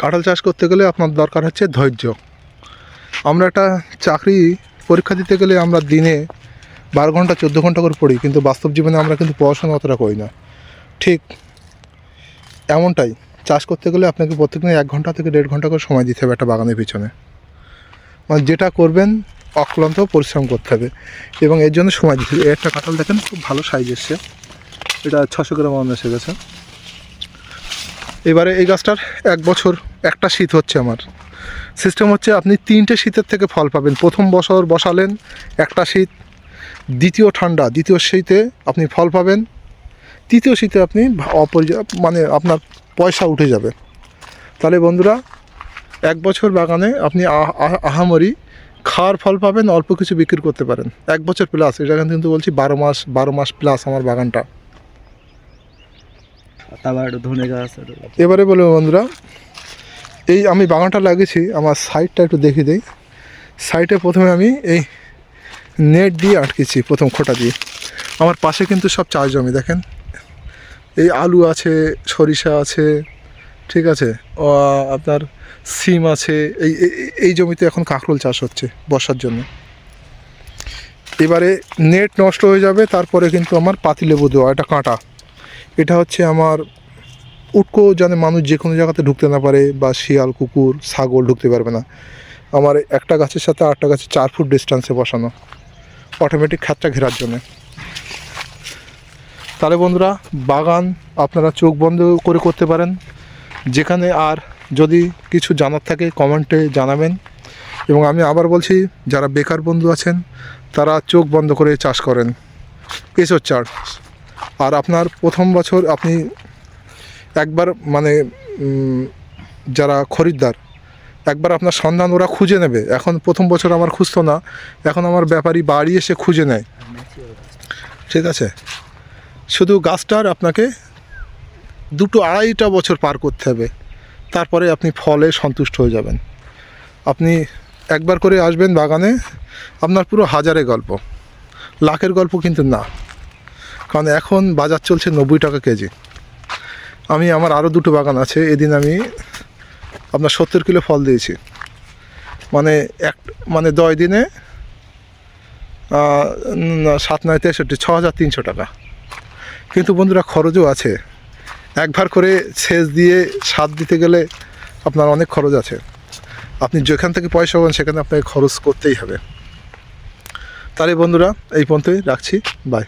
কাঁঠাল চাষ করতে গেলে আপনার দরকার হচ্ছে ধৈর্য। আমরা একটা চাকরি পরীক্ষা দিতে গেলে আমরা দিনে বারো ঘণ্টা, চোদ্দ ঘণ্টা করে পড়ি, কিন্তু বাস্তব জীবনে আমরা কিন্তু পড়াশোনা অতটা করি না। ঠিক এমনটাই, চাষ করতে গেলে আপনাকে প্রত্যেকদিন এক ঘণ্টা থেকে দেড় ঘণ্টা করে সময় দিতে হবে একটা বাগানের পিছনে। মানে যেটা করবেন, অক্লান্ত পরিশ্রম করতে হবে, এবং এর জন্য সময় দিতে হবে। একটা কাঁঠাল দেখেন, খুব ভালো সাইজ এসছে। এটা ছশো গ্রাম এসে গেছে। এবারে এই গাছটার এক বছর একটা শীত হচ্ছে আমার। সিস্টেম হচ্ছে আপনি তিনটে শীতের থেকে ফল পাবেন। প্রথম বছর বসালেন একটা শীত। দ্বিতীয় ঠান্ডা দ্বিতীয় শীতে আপনি ফল পাবেন। তৃতীয় শীতে আপনি অপরিজা মানে আপনার পয়সা উঠে যাবে। তাহলে বন্ধুরা এক বছর বাগানে আপনি আহামরি খাওয়ার ফল পাবেন অল্প কিছু বিক্রি করতে পারেন। এক বছর প্লাস এটা কিন্তু বলছি বারো মাস বারো মাস প্লাস আমার বাগানটা। এবারে বলব বন্ধুরা এই আমি বাগানটা লাগিয়েছি, আমার সাইডটা একটু দেখে দিই। সাইডে প্রথমে আমি এই নেট দিয়ে আটকেছি, প্রথম খোটা দিয়ে। আমার পাশে কিন্তু সব চাষ জমি, দেখেন। এই আলু আছে, সরিষা আছে, ঠিক আছে? আপনার সিম আছে এই এই- এই- এই জমিতে এখন কাঁকরোল চাষ হচ্ছে বর্ষার জন্য। এবারে নেট নষ্ট হয়ে যাবে, তারপরে কিন্তু আমার পাতিলেবু দেওয়া, এটা কাঁটা। এটা হচ্ছে আমার উটকো যেন মানুষ যে কোনো জায়গাতে ঢুকতে না পারে বা শিয়াল, কুকুর, ছাগল ঢুকতে পারবে না। আমার একটা গাছের সাথে আটটা গাছে চার ফুট ডিস্টেন্সে বসানো। অটোমেটিক খাতটা ঘেরার জন্য। তাহলে বন্ধুরা, বাগান আপনারা চোখ বন্ধ করে করতে পারেন। যেখানে আর যদি কিছু জানার থাকে কমেন্টে জানাবেন। এবং আমি আবার বলছি, যারা বেকার বন্ধু আছেন, তারা চোখ বন্ধ করে চাষ করেন। এসব চাষ। আর আপনার প্রথম বছর আপনি একবার মানে যারা খরিদ্দার, একবার আপনার সন্ধান ওরা খুঁজে নেবে। এখন প্রথম বছর আমার খুঁজতো না, এখন আমার ব্যাপারী বাড়ি এসে খুঁজে নেয়। ঠিক আছে? শুধু গাছটার আপনাকে দুটো আড়াইটা বছর পার করতে হবে। তারপরে আপনি ফলে সন্তুষ্ট হয়ে যাবেন। আপনি একবার করে আসবেন বাগানে, আপনার পুরো হাজারে গল্প। লাখের গল্প কিন্তু না। কারণ এখন বাজার চলছে নব্বই টাকা কেজি। আমি আমার আরও দুটো বাগান আছে। এদিন আমি আপনার সত্তর কিলো ফল দিয়েছি। মানে এক মানে দশ দিনে সাত নয় তেষট্টি, ছ হাজার তিনশো টাকা। কিন্তু বন্ধুরা খরচও আছে। একবার করে সেচ দিয়ে সার দিতে গেলে আপনার অনেক খরচ আছে। আপনি যেখান থেকে পয়সা পাবেন, সেখানে আপনাকে খরচ করতেই হবে। তাহলে বন্ধুরা, এই পর্যন্তই রাখছি। বাই